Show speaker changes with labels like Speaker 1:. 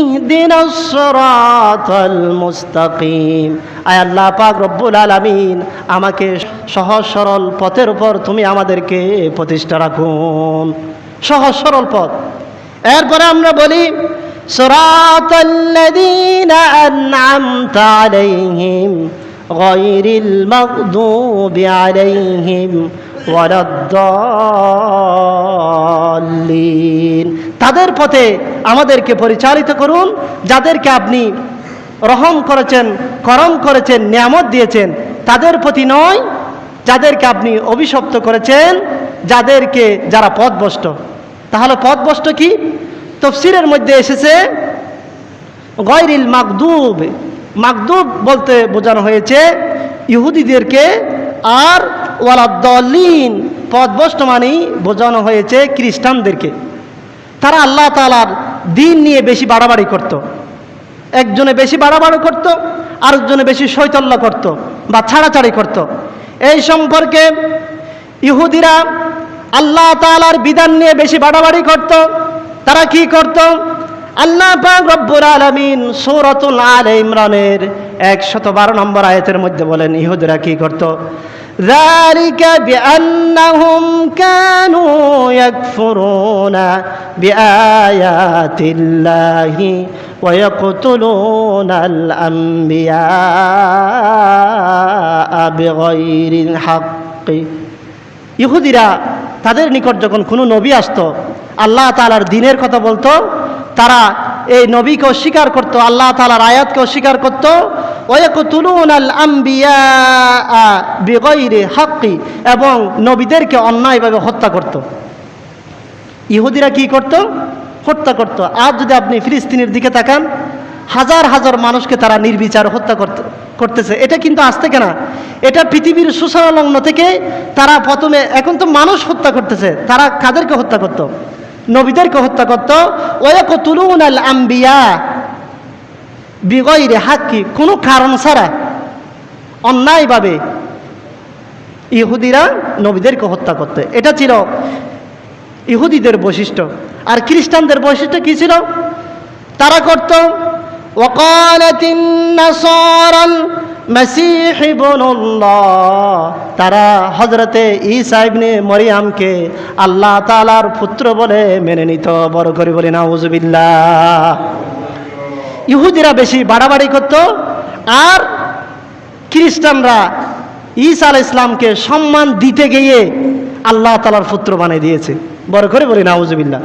Speaker 1: اهدنا الصراط المستقيم আয় আল্লাহ পাক রব্বুল আলামিন আমাকে সহজ সরল পথের উপর তুমি আমাদেরকে প্রতিষ্ঠা রাখুন সহজ সরল পথ এরপরে আমরা বলি صراط الذين أنعمت عليهم غير المغضوب عليهم ولا الضالين তাদের পথে আমাদেরকে পরিচালিত করুন, যাদেরকে আপনি রহম করেছেন, করম করেছেন, নিয়ামত দিয়েছেন, তাদের প্রতি নয়, যাদেরকে আপনি অভিশপ্ত করেছেন, যাদেরকে যারা পথভ্রষ্ট। তাহলে পথভ্রষ্ট কি? তফসিরের মধ্যে এসেছে, গয়রিল মাকদুব মাকদুব বলতে বোঝানো হয়েছে, ইহুদিদেরকে আর ওয়ালাদ্দলিন পথভ্রষ্ট মানেই বোঝানো হয়েছে খ্রিস্টানদেরকে। তারা আল্লাহ তালার দিন নিয়ে বেশি বাড়াবাড়ি করত। একজনে বেশি বাড়াবাড়ি করত, আরেকজনে বেশি শৈতল্য করত বা ছাড়াছাড়ি করত। এই সম্পর্কে ইহুদিরা আল্লাহ তালার বিধান নিয়ে বেশি বাড়াবাড়ি করত তারা কি করত আল্লাহ পাক রব্বুল আলামিন সূরাতুল আলে ইমরানের 112 নম্বর আয়াতের মধ্যে বলেন, ইহুদিরা কি করত ذلك بأنهم كانوا يكفرون بآيات الله ويقتلون الأنبياء بغير الحق ইহুদিরা তাদের নিকট যখন কোনো নবী আসতো আল্লাহ তালার দিনের কথা বলতো তারা এই নবীকে অস্বীকার করতো আল্লাহ তালার আয়াতকে অস্বীকার করতো এবং নবীদেরকে অন্যায়ভাবে হত্যা করত। ইহুদিরা কি করত? হত্যা করত। আজ যদি আপনি ফিলিস্তিনের দিকে তাকান, হাজার হাজার মানুষকে তারা নির্বিচার হত্যা করতে, করতেছে। এটা কিন্তু আজ থেকে না। এটা পৃথিবীর সুসংলগ্ন থেকে তারা প্রথমে, এখন তো মানুষ হত্যা করতেছে। তারা কাদেরকে হত্যা করত? নবীদেরকে হত্যা করত। ওয়াকো তুলুন আল আম্বিয়া বিগৈরে হাক্কি কোনো কারণ ছাড়া অন্যায়ভাবে ইহুদিরা নবীদেরকে হত্যা করতে। এটা ছিল ইহুদিদের বৈশিষ্ট্য। আর খ্রিস্টানদের বৈশিষ্ট্য কী ছিল? তারা করত তারা হজরতে ইসাইবনে মরিয়ামকে আল্লাহ তালার পুত্র বলে মেনে নিত। বড় করে বলে না উজবিল্লা ইহুদিরা বেশি বাড়াবাড়ি করত, আর খ্রিস্টানরা ঈসা আল ইসলামকে সম্মান দিতে গিয়ে আল্লাহ তালার পুত্র বানিয়ে দিয়েছে। বড় করে বলি, নাউজুবিল্লাহ।